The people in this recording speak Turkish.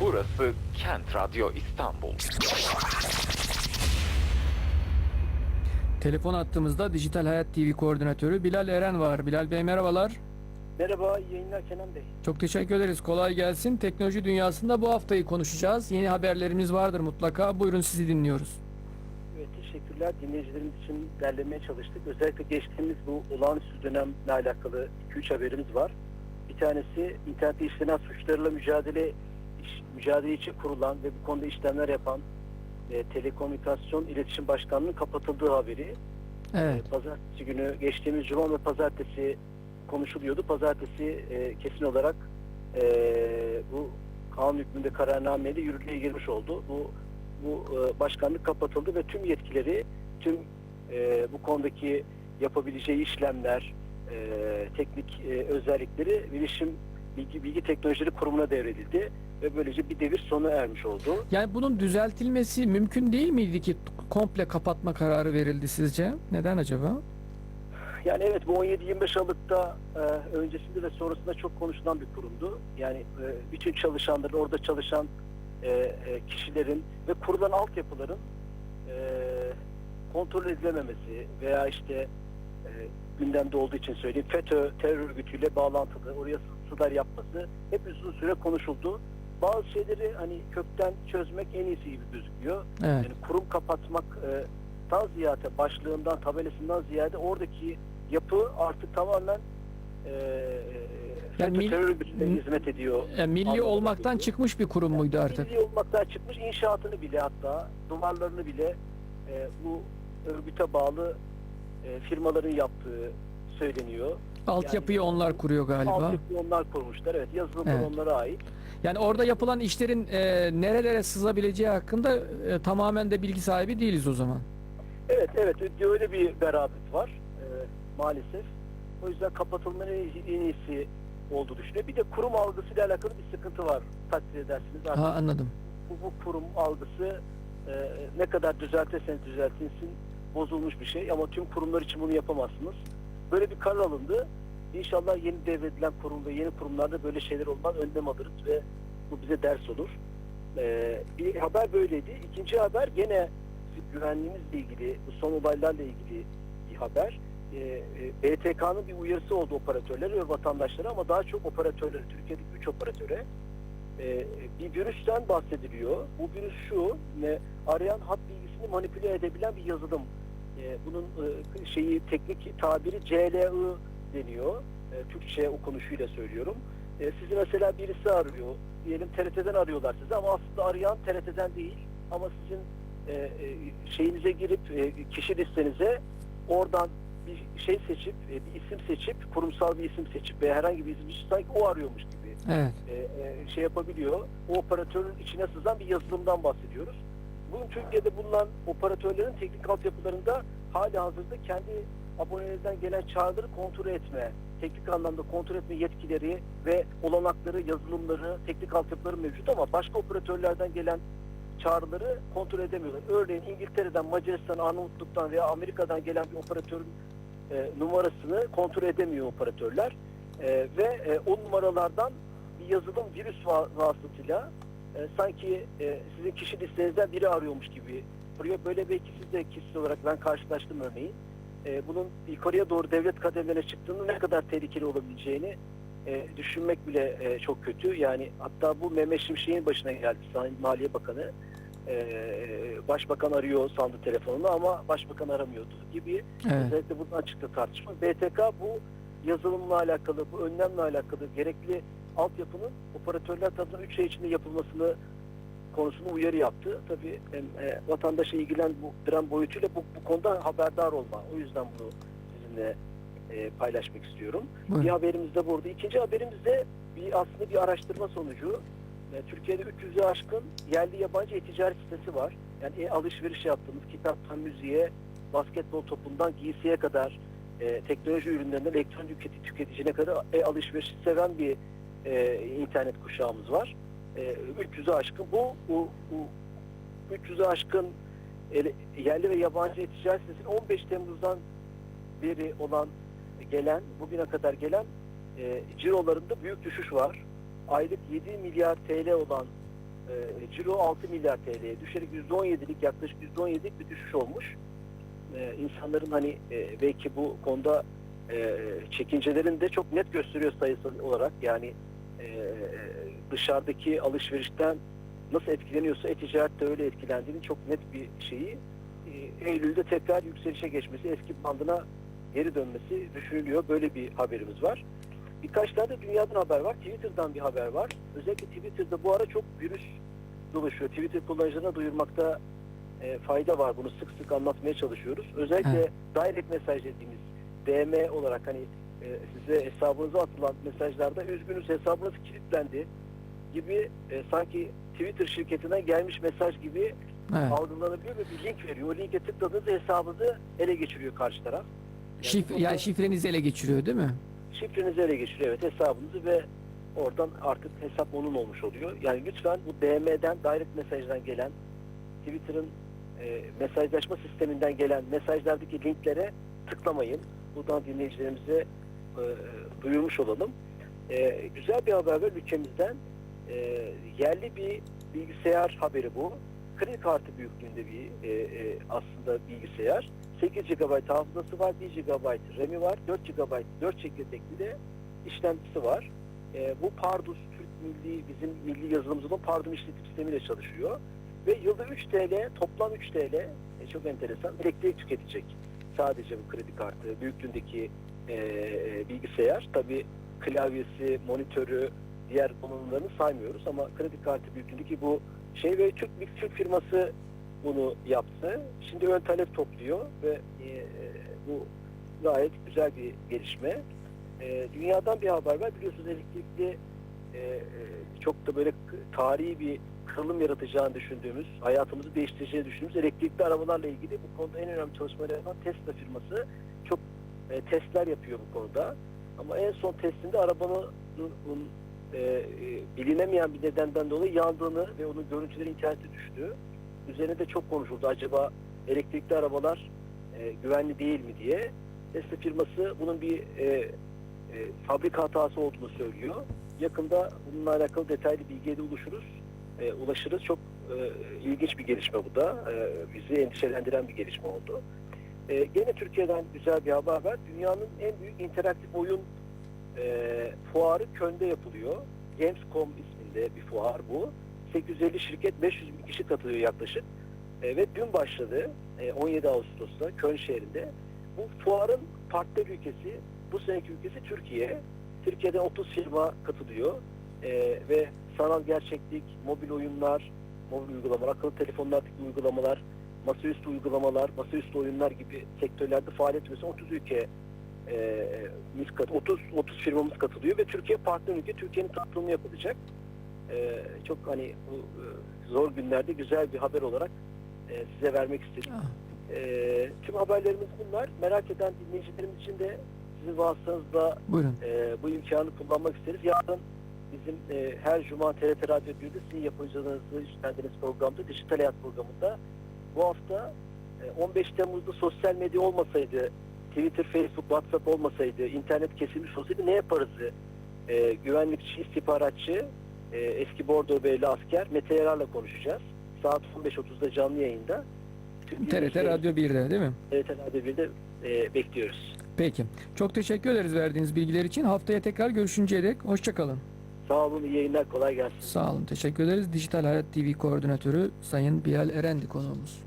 Burası Kent Radyo İstanbul. Telefon attığımızda Dijital Hayat TV koordinatörü Bilal Eren var. Bilal Bey merhabalar. Merhaba, iyi yayınlar Kenan Bey. Çok teşekkür ederiz. Kolay gelsin. Teknoloji dünyasında bu haftayı konuşacağız. Yeni haberlerimiz vardır mutlaka. Buyurun sizi dinliyoruz. Evet, teşekkürler. Dinleyicilerimiz için derlemeye çalıştık. Özellikle geçtiğimiz bu olağanüstü dönemle alakalı 2-3 haberimiz var. Bir tanesi internette işlenen suçlarla mücadele iş, mücadele için kurulan ve bu konuda işlemler yapan e, Telekomünikasyon İletişim Başkanlığı'nın kapatıldığı haberi. Evet. E, Pazartesi günü geçtiğimiz cuma ve pazartesi konuşuluyordu. Pazartesi e, kesin olarak e, bu kanun hükmünde kararnameyle yürürlüğe girmiş oldu. Bu bu e, başkanlık kapatıldı ve tüm yetkileri, tüm e, bu konudaki yapabileceği işlemler, e, teknik e, özellikleri Bilişim Bilgi, Bilgi Teknolojileri Kurumu'na devredildi ve böylece bir devir sona ermiş oldu. Yani bunun düzeltilmesi mümkün değil miydi ki komple kapatma kararı verildi sizce? Neden acaba? Yani evet bu 17-25 Aralık'ta e, öncesinde ve sonrasında çok konuşulan bir kurumdu. Yani e, bütün çalışanların, orada çalışan e, e, kişilerin ve kurulan altyapıların e, kontrol edilememesi veya işte e, gündemde olduğu için söyleyeyim FETÖ terör örgütüyle bağlantılı oraya sızılar yapması hep uzun süre konuşuldu. Bazı şeyleri hani kökten çözmek en iyisi gibi gözüküyor. Evet. Yani kurum kapatmak e, tan ziyade başlığından tabelasından ziyade oradaki yapı artık tamamen e, Yani FETÖ mil- terör hizmet ediyor. E, milli olmaktan çıkmış bir kurum muydu artık? Milli olmaktan çıkmış inşaatını bile hatta duvarlarını bile e, bu örgüte bağlı e, firmaların yaptığı söyleniyor. Altyapıyı Yani- onlar kuruyor galiba. Altyapıyı onlar kurmuşlar. Evet yazılımlar Evet. onlara ait. Yani orada yapılan işlerin e, nerelere sızabileceği hakkında e, tamamen de bilgi sahibi değiliz o zaman. Evet evet öyle bir berabet var e, maalesef. O yüzden kapatılmanın en iyisi olduğu düşünüyor. Bir de kurum algısıyla alakalı bir sıkıntı var takdir edersiniz. Artık Ha anladım. bu, bu kurum algısı e, ne kadar düzeltirseniz düzeltinsin bozulmuş bir şey ama tüm kurumlar için bunu yapamazsınız. Böyle bir karar alındı. İnşallah yeni devredilen kurum ve yeni kurumlarda böyle şeyler olmaz önlem alırız ve bu bize ders olur. E, bir haber böyleydi. İkinci haber gene güvenliğimizle ilgili, bu son olaylarla ilgili bir haber. E, e, BTK'nın bir uyarısı oldu operatörlere ve vatandaşlara ama daha çok operatörlere, Türkiye'deki 3 operatöre e, bir virüsten bahsediliyor. Bu virüs şu, ne, arayan hat bilgisini manipüle edebilen bir yazılım. E, bunun e, şeyi teknik tabiri CLI deniyor. E, Türkçe okunuşuyla söylüyorum. E, sizi mesela birisi arıyor. Diyelim TRT'den arıyorlar sizi ama aslında arayan TRT'den değil. Ama sizin e, e, şeyinize girip e, kişi listenize oradan bir şey seçip, e, bir isim seçip, kurumsal bir isim seçip veya herhangi bir isim sanki o arıyormuş gibi Evet. e, e, şey yapabiliyor. O operatörün içine sızan bir yazılımdan bahsediyoruz. Bunun Türkiye'de bulunan operatörlerin teknik altyapılarında hali hazırda kendi abonelerden gelen çağrıları kontrol etme, teknik anlamda kontrol etme yetkileri ve olanakları, yazılımları, teknik altyapıları mevcut ama başka operatörlerden gelen çağrıları kontrol edemiyorlar. Örneğin İngiltere'den, Macaristan, Arnavutluk'tan veya Amerika'dan gelen bir operatörün e, numarasını kontrol edemiyor operatörler. E, ve e, o numaralardan bir yazılım virüs va- vasıtasıyla e, sanki e, sizin kişi listenizden biri arıyormuş gibi arıyor. Böyle belki siz de kişisel olarak ben karşılaştım örneğin. E, bunun yukarıya doğru devlet kademelerine çıktığında ne kadar tehlikeli olabileceğini e, düşünmek bile e, çok kötü. Yani hatta bu Mehmet Şimşek'in başına geldi Sayın Maliye Bakanı. E, başbakan arıyor sandı telefonunu ama başbakan aramıyordu gibi Evet. Özellikle buradan çıktı tartışma. BTK bu yazılımla alakalı, bu önlemle alakalı gerekli altyapının operatörler tarafından 3 ay içinde yapılmasını konusunda uyarı yaptı. Tabii hem, e, vatandaşa ilgilendiren boyutuyla bu, bu konuda haberdar olma. O yüzden bunu sizinle e, paylaşmak istiyorum. Buyurun. Bir haberimiz de burada. İkinci haberimiz de bir, aslında bir araştırma sonucu. E, Türkiye'de 300'e aşkın yerli yabancı e-ticaret sitesi var. Yani e, alışveriş yaptığımız kitaptan müziğe, basketbol topundan giysiye kadar e, teknoloji ürünlerinden elektronik tüketici, tüketicine kadar e, alışverişi seven bir e, internet kuşağımız var. E, 300'e aşkın bu, bu, bu 300'e aşkın yerli ve yabancı e-ticaret sitesinin 15 Temmuz'dan beri olan gelen, bugüne kadar gelen e, cirolarında büyük düşüş var. Aylık 7 milyar TL olan e, ciro 6 milyar TL'ye düşerek %17'lik yaklaşık %17'lik bir düşüş olmuş. E, insanların hani e, belki bu konuda e, çekincelerini de çok net gösteriyor sayısal olarak. Yani e, dışarıdaki alışverişten nasıl etkileniyorsa e-ticaret de öyle etkilendiğinin çok net bir şeyi. E, Eylül'de tekrar yükselişe geçmesi, eski bandına geri dönmesi düşünülüyor. Böyle bir haberimiz var. Birkaç tane de dünyadan haber var. Twitter'dan bir haber var. Özellikle Twitter'da bu ara çok virüs dolaşıyor. Twitter kullanıcılarına duyurmakta e, fayda var. Bunu sık sık anlatmaya çalışıyoruz. Özellikle Evet. direct mesaj dediğimiz DM olarak hani e, size hesabınıza atılan mesajlarda üzgünüz hesabınız kilitlendi gibi e, sanki Twitter şirketinden gelmiş mesaj gibi Evet. algılanabiliyor ve bir link veriyor. O linke tıkladığınızda hesabınızı ele geçiriyor karşı taraf. Şif, bu yani şifrenizi ele geçiriyor değil mi? şifrenizi ele geçiriyor evet hesabınızı ve oradan artık hesap onun olmuş oluyor. Yani lütfen bu DM'den direct mesajdan gelen Twitter'ın e, mesajlaşma sisteminden gelen mesajlardaki linklere tıklamayın. Buradan dinleyicilerimize e, duyurmuş olalım. E, güzel bir haber var ülkemizden. E, yerli bir bilgisayar haberi bu. Kredi kartı büyüklüğünde bir e, e, aslında bilgisayar. 8 GB hafızası var, 1 GB RAM'i var, 4 GB 4 çekirdekli de işlemcisi var. E, bu Pardus Türk Milli bizim milli yazılımcının Pardus işletim sistemiyle çalışıyor. Ve yılda 3 TL, toplam 3 TL, e, çok enteresan, elektrik tüketecek. Sadece bu kredi kartı, büyüklüğündeki e, e, bilgisayar. Tabi klavyesi, monitörü, diğer donanımlarını saymıyoruz ama kredi kartı büyüklüğündeki bu şey ve Türk bir Türk firması bunu yaptı. Şimdi ön talep topluyor ve e, e, bu gayet güzel bir gelişme. E, dünyadan bir haber var. Biliyorsunuz elektrikli e, e, çok da böyle tarihi bir kırılım yaratacağını düşündüğümüz, hayatımızı değiştireceğini düşündüğümüz elektrikli arabalarla ilgili bu konuda en önemli çalışmaları yapan Tesla firması çok e, testler yapıyor bu konuda. Ama en son testinde arabanın e, e, bilinemeyen bir nedenden dolayı yandığını ve onun görüntüleri internete düştü. Üzerine de çok konuşuldu. Acaba elektrikli arabalar e, güvenli değil mi diye. Tesla firması bunun bir e, e, fabrika hatası olduğunu söylüyor. Yakında bununla alakalı detaylı bilgiye de ulaşırız. E, ulaşırız. Çok e, ilginç bir gelişme bu da. E, bizi endişelendiren bir gelişme oldu. E, gene Türkiye'den güzel bir haber var. Dünyanın en büyük interaktif oyun e, fuarı Köln'de yapılıyor. Gamescom isminde bir fuar bu. 850 şirket 500 bin kişi katılıyor yaklaşık. E, ve dün başladı e, 17 Ağustos'ta Köln şehrinde. Bu fuarın partner ülkesi, bu seneki ülkesi Türkiye. Türkiye'den 30 firma katılıyor E, ve sanal gerçeklik, mobil oyunlar, mobil uygulamalar, akıllı telefonlardaki uygulamalar, masaüstü uygulamalar, masaüstü oyunlar gibi sektörlerde faaliyet gösteren 30 ülke e, biz kat- 30 30 firmamız katılıyor ve Türkiye partner ülke. Türkiye'nin tanıtımı yapılacak. E, çok hani bu e, zor günlerde güzel bir haber olarak e, size vermek istedim. Ah, E, tüm haberlerimiz bunlar. Merak eden dinleyicilerimiz için de sizin vasıtanızda buyurun. e, bu imkanı kullanmak isteriz. Yarın bizim e, her cuma TRT Radyo 1'de sizin yapıcılığınızı üstlendiğiniz programda Dijital Hayat programında bu hafta e, 15 Temmuz'da sosyal medya olmasaydı, Twitter, Facebook, WhatsApp olmasaydı, internet kesilmiş olsaydı ne yaparızı e, güvenlikçi, istihbaratçı, e, eski Bordo Beyli asker Mete Yarar'la konuşacağız. Saat 15.30'da canlı yayında. TRT Radyo 1'de değil mi? TRT Radyo 1'de e, bekliyoruz. Peki. Çok teşekkür ederiz verdiğiniz bilgiler için. Haftaya tekrar görüşünceye dek hoşçakalın. Sağ olun, iyi yayınlar, kolay gelsin. Sağ olun. Teşekkür ederiz. Dijital Hayat TV Koordinatörü Sayın Bilal Erendi konuğumuz.